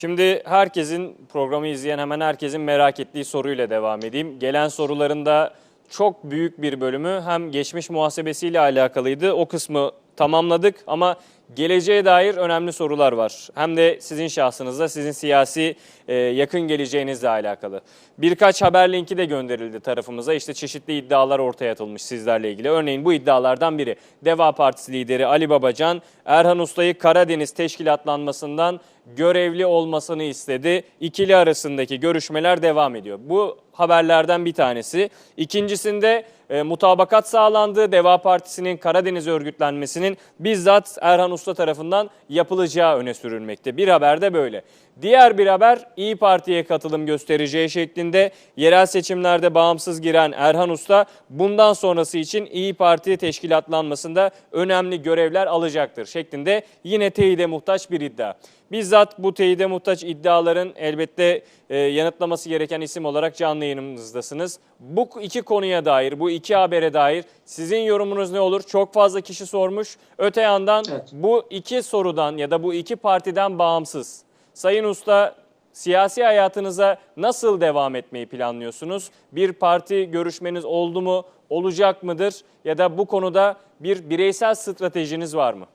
Şimdi herkesin programı izleyen hemen herkesin merak ettiği soruyla devam edeyim. Gelen sorularında çok büyük bir bölümü hem geçmiş muhasebesiyle alakalıydı. O kısmı tamamladık ama geleceğe dair önemli sorular var. Hem de sizin şahsınızda, sizin siyasi e, yakın geleceğinizle alakalı. Birkaç haber linki de gönderildi tarafımıza. İşte çeşitli iddialar ortaya atılmış sizlerle ilgili. Örneğin bu iddialardan biri Deva Partisi lideri Ali Babacan, Erhan Usta'yı Karadeniz teşkilatlanmasından görevli olmasını istedi. İkili arasındaki görüşmeler devam ediyor. Bu haberlerden bir tanesi. İkincisinde e, mutabakat sağlandı. Deva Partisi'nin Karadeniz örgütlenmesinin bizzat Erhan Usta tarafından yapılacağı öne sürülmekte. Bir haber de böyle. Diğer bir haber İyi Parti'ye katılım göstereceği şeklinde yerel seçimlerde bağımsız giren Erhan Usta bundan sonrası için İyi Parti teşkilatlanmasında önemli görevler alacaktır şeklinde yine teyide muhtaç bir iddia. Bizzat bu teyide muhtaç iddiaların elbette e, yanıtlaması gereken isim olarak canlı yayınımızdasınız. Bu iki konuya dair, bu iki habere dair sizin yorumunuz ne olur? Çok fazla kişi sormuş. Öte yandan Evet. bu iki sorudan ya da bu iki partiden bağımsız. Sayın Usta siyasi hayatınıza nasıl devam etmeyi planlıyorsunuz? Bir parti görüşmeniz oldu mu, olacak mıdır? Ya da bu konuda bir bireysel stratejiniz var mı?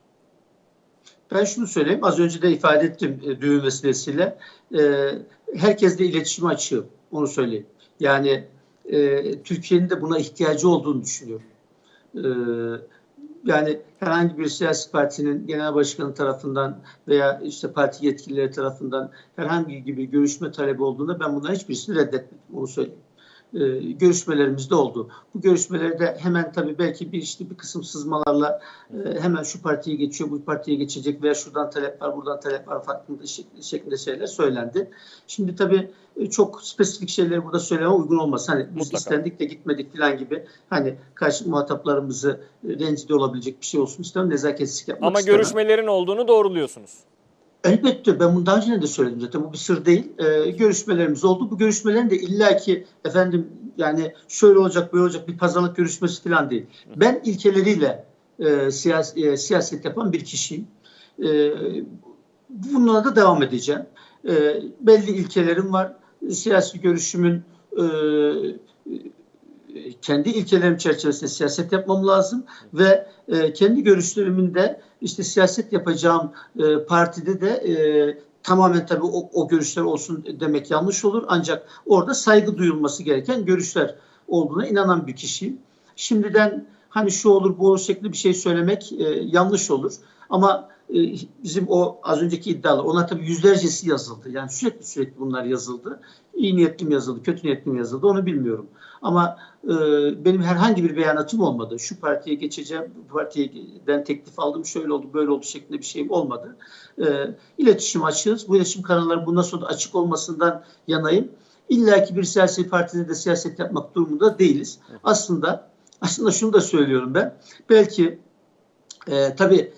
Ben şunu söyleyeyim. Az önce de ifade ettim e, düğün vesilesiyle. E, herkesle iletişim açığım. Onu söyleyeyim. Yani e, Türkiye'nin de buna ihtiyacı olduğunu düşünüyorum. Yani herhangi bir siyasi partinin genel başkanı tarafından veya işte parti yetkilileri tarafından herhangi gibi görüşme talebi olduğunda ben bunların hiçbirisini reddetmedim. Onu söyleyeyim. E, görüşmelerimiz de oldu. Bu görüşmelerde hemen tabii belki bir işte bir kısım sızmalarla e, hemen şu partiye geçiyor, bu partiye geçecek veya şuradan talep var, buradan talep var farklı şek- şeklinde şeyler söylendi. Şimdi tabii e, çok spesifik şeyleri burada söyleme uygun olmaz. Hani biz Mutlaka. istendik de gitmedik falan gibi hani karşı muhataplarımızı rencide olabilecek bir şey olsun istemem. Nezaketsizlik yapmak Ama istemem. görüşmelerin olduğunu doğruluyorsunuz. Elbette ben bunu daha önce de söyledim zaten bu bir sır değil. Ee, görüşmelerimiz oldu. Bu görüşmelerin de illaki efendim yani şöyle olacak böyle olacak bir pazarlık görüşmesi falan değil. Ben ilkeleriyle e, siyas, e, siyaset yapan bir kişiyim. E, bunlara da devam edeceğim. E, belli ilkelerim var. Siyasi görüşümün e, kendi ilkelerim çerçevesinde siyaset yapmam lazım ve e, kendi görüşlerimin de işte siyaset yapacağım e, partide de e, tamamen tabii o, o görüşler olsun demek yanlış olur. Ancak orada saygı duyulması gereken görüşler olduğuna inanan bir kişiyim. Şimdiden hani şu olur bu olur şeklinde bir şey söylemek e, yanlış olur. Ama bizim o az önceki iddialar ona tabii yüzlercesi yazıldı. Yani sürekli sürekli bunlar yazıldı. İyi niyetli mi yazıldı, kötü niyetli mi yazıldı onu bilmiyorum. Ama e, benim herhangi bir beyanatım olmadı. Şu partiye geçeceğim, bu partiyeden teklif aldım, şöyle oldu, böyle oldu şeklinde bir şeyim olmadı. E, iletişim açığız. Bu iletişim kanalları bundan sonra da açık olmasından yanayım. İlla ki bir siyasi partide de siyaset yapmak durumunda değiliz. Aslında aslında şunu da söylüyorum ben. Belki e, tabii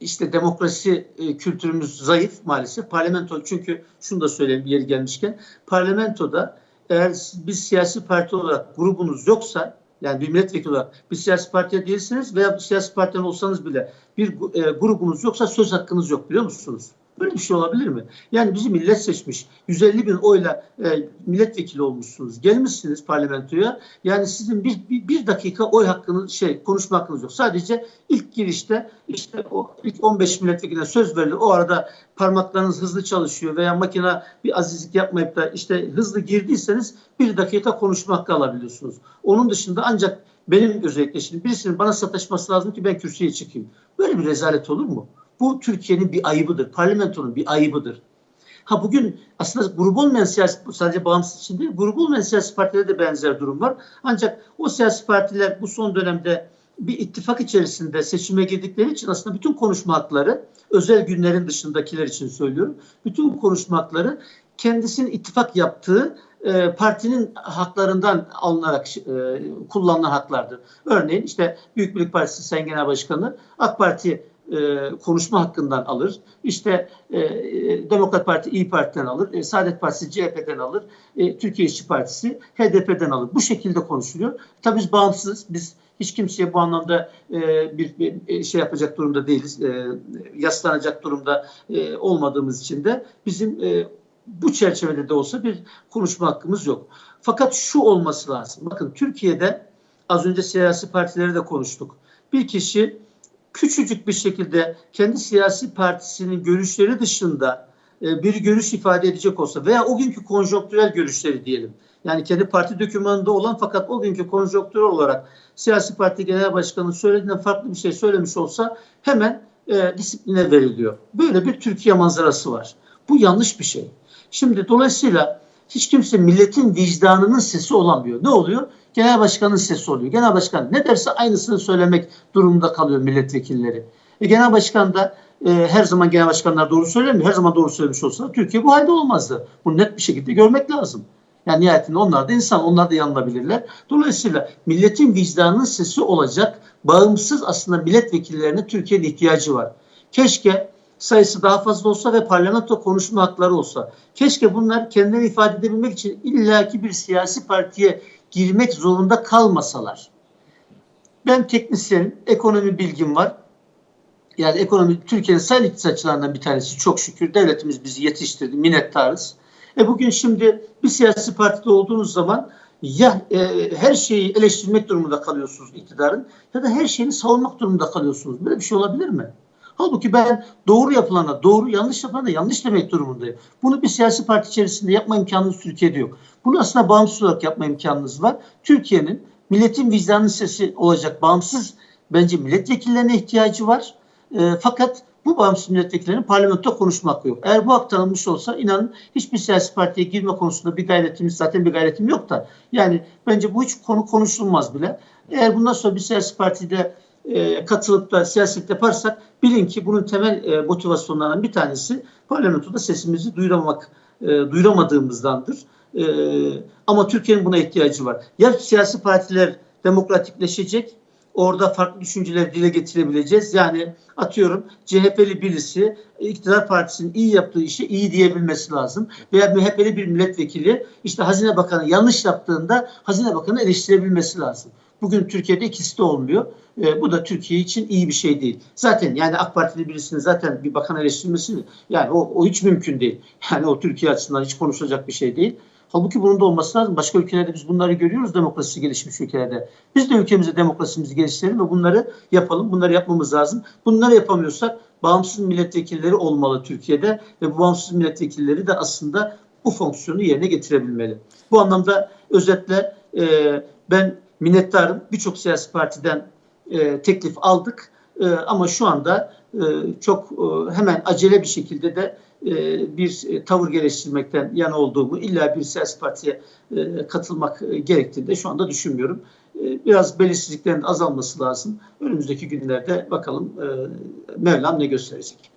işte demokrasi e, kültürümüz zayıf maalesef. Parlamento çünkü şunu da söyleyeyim yeri gelmişken parlamentoda eğer biz siyasi parti olarak grubunuz yoksa yani bir milletvekili olarak bir siyasi partiye değilsiniz veya bir siyasi partiden olsanız bile bir e, grubunuz yoksa söz hakkınız yok biliyor musunuz? Böyle bir şey olabilir mi? Yani bizi millet seçmiş. 150 bin oyla e, milletvekili olmuşsunuz. Gelmişsiniz parlamentoya. Yani sizin bir, bir, bir dakika oy hakkınız, şey konuşma hakkınız yok. Sadece ilk girişte işte o ilk 15 milletvekiline söz verilir. O arada parmaklarınız hızlı çalışıyor veya makine bir azizlik yapmayıp da işte hızlı girdiyseniz bir dakika konuşma hakkı alabiliyorsunuz. Onun dışında ancak benim özellikle şimdi birisinin bana sataşması lazım ki ben kürsüye çıkayım. Böyle bir rezalet olur mu? Bu Türkiye'nin bir ayıbıdır. Parlamentonun bir ayıbıdır. Ha bugün aslında grup olmayan siyasi sadece bağımsız için değil, grup olmayan siyasi partilerde de benzer durum var. Ancak o siyasi partiler bu son dönemde bir ittifak içerisinde seçime girdikleri için aslında bütün konuşma hakları özel günlerin dışındakiler için söylüyorum. Bütün konuşma hakları kendisinin ittifak yaptığı e, partinin haklarından alınarak e, kullanılan haklardır. Örneğin işte Büyük Birlik Partisi Sayın Genel Başkanı AK Parti e, konuşma hakkından alır. İşte e, e, Demokrat Parti İyi Parti'den alır. E, Saadet Partisi CHP'den alır. E, Türkiye İşçi Partisi HDP'den alır. Bu şekilde konuşuluyor. Tabii biz bağımsız, biz Hiç kimseye bu anlamda e, bir, bir şey yapacak durumda değiliz. E, yaslanacak durumda e, olmadığımız için de bizim e, bu çerçevede de olsa bir konuşma hakkımız yok. Fakat şu olması lazım. Bakın Türkiye'de az önce siyasi partileri de konuştuk. Bir kişi küçücük bir şekilde kendi siyasi partisinin görüşleri dışında e, bir görüş ifade edecek olsa veya o günkü konjonktürel görüşleri diyelim. Yani kendi parti dokümanında olan fakat o günkü konjonktürel olarak siyasi parti genel başkanının söylediğinden farklı bir şey söylemiş olsa hemen e, disipline veriliyor. Böyle bir Türkiye manzarası var. Bu yanlış bir şey. Şimdi dolayısıyla hiç kimse milletin vicdanının sesi olamıyor. Ne oluyor? Genel başkanın sesi oluyor. Genel başkan ne derse aynısını söylemek durumunda kalıyor milletvekilleri. E, genel başkan da e, her zaman genel başkanlar doğru söylemiyor. Her zaman doğru söylemiş olsa Türkiye bu halde olmazdı. Bunu net bir şekilde görmek lazım. Yani nihayetinde onlar da insan, onlar da yanılabilirler. Dolayısıyla milletin vicdanının sesi olacak bağımsız aslında milletvekillerine Türkiye'nin ihtiyacı var. Keşke sayısı daha fazla olsa ve parlamento konuşma hakları olsa. Keşke bunlar kendilerini ifade edebilmek için illaki bir siyasi partiye girmek zorunda kalmasalar. Ben teknisyenim, ekonomi bilgim var. Yani ekonomi Türkiye'nin sayılı iktisatçılarından bir tanesi çok şükür. Devletimiz bizi yetiştirdi, minnettarız. E bugün şimdi bir siyasi partide olduğunuz zaman ya e, her şeyi eleştirmek durumunda kalıyorsunuz iktidarın ya da her şeyini savunmak durumunda kalıyorsunuz. Böyle bir şey olabilir mi? Halbuki ben doğru yapılana doğru, yanlış yapılana yanlış demek durumundayım. Bunu bir siyasi parti içerisinde yapma imkanınız Türkiye'de yok. Bunu aslında bağımsız olarak yapma imkanınız var. Türkiye'nin milletin vicdanının sesi olacak bağımsız bence milletvekillerine ihtiyacı var. E, fakat bu bağımsız milletvekillerinin parlamentoda konuşma hakkı yok. Eğer bu hak tanınmış olsa inanın hiçbir siyasi partiye girme konusunda bir gayretimiz zaten bir gayretim yok da. Yani bence bu hiç konu konuşulmaz bile. Eğer bundan sonra bir siyasi partide e, katılıp da siyaset yaparsak bilin ki bunun temel e, motivasyonlarından bir tanesi parlamentoda sesimizi duyuramamak, e, duyuramadığımızdandır. E, ama Türkiye'nin buna ihtiyacı var. Ya siyasi partiler demokratikleşecek, orada farklı düşünceleri dile getirebileceğiz. Yani atıyorum CHP'li birisi iktidar partisinin iyi yaptığı işe iyi diyebilmesi lazım. Veya MHP'li bir milletvekili işte Hazine Bakanı yanlış yaptığında Hazine Bakanı eleştirebilmesi lazım. Bugün Türkiye'de ikisi de olmuyor. E, bu da Türkiye için iyi bir şey değil. Zaten yani AK Partili birisinin zaten bir bakan eleştirmesi yani o, o hiç mümkün değil. Yani o Türkiye açısından hiç konuşulacak bir şey değil. Halbuki bunun da olması lazım. Başka ülkelerde biz bunları görüyoruz demokrasisi gelişmiş ülkelerde. Biz de ülkemizde demokrasimizi geliştirelim ve bunları yapalım. Bunları yapmamız lazım. Bunları yapamıyorsak bağımsız milletvekilleri olmalı Türkiye'de ve bu bağımsız milletvekilleri de aslında bu fonksiyonu yerine getirebilmeli. Bu anlamda özetle e, ben minnettarım. Birçok siyasi partiden e, teklif aldık. E, ama şu anda e, çok e, hemen acele bir şekilde de e, bir e, tavır geliştirmekten yana olduğumu, illa bir siyasi partiye e, katılmak e, gerektiğini de şu anda düşünmüyorum. E, biraz belirsizliklerin azalması lazım. Önümüzdeki günlerde bakalım e, Mevlam ne gösterecek.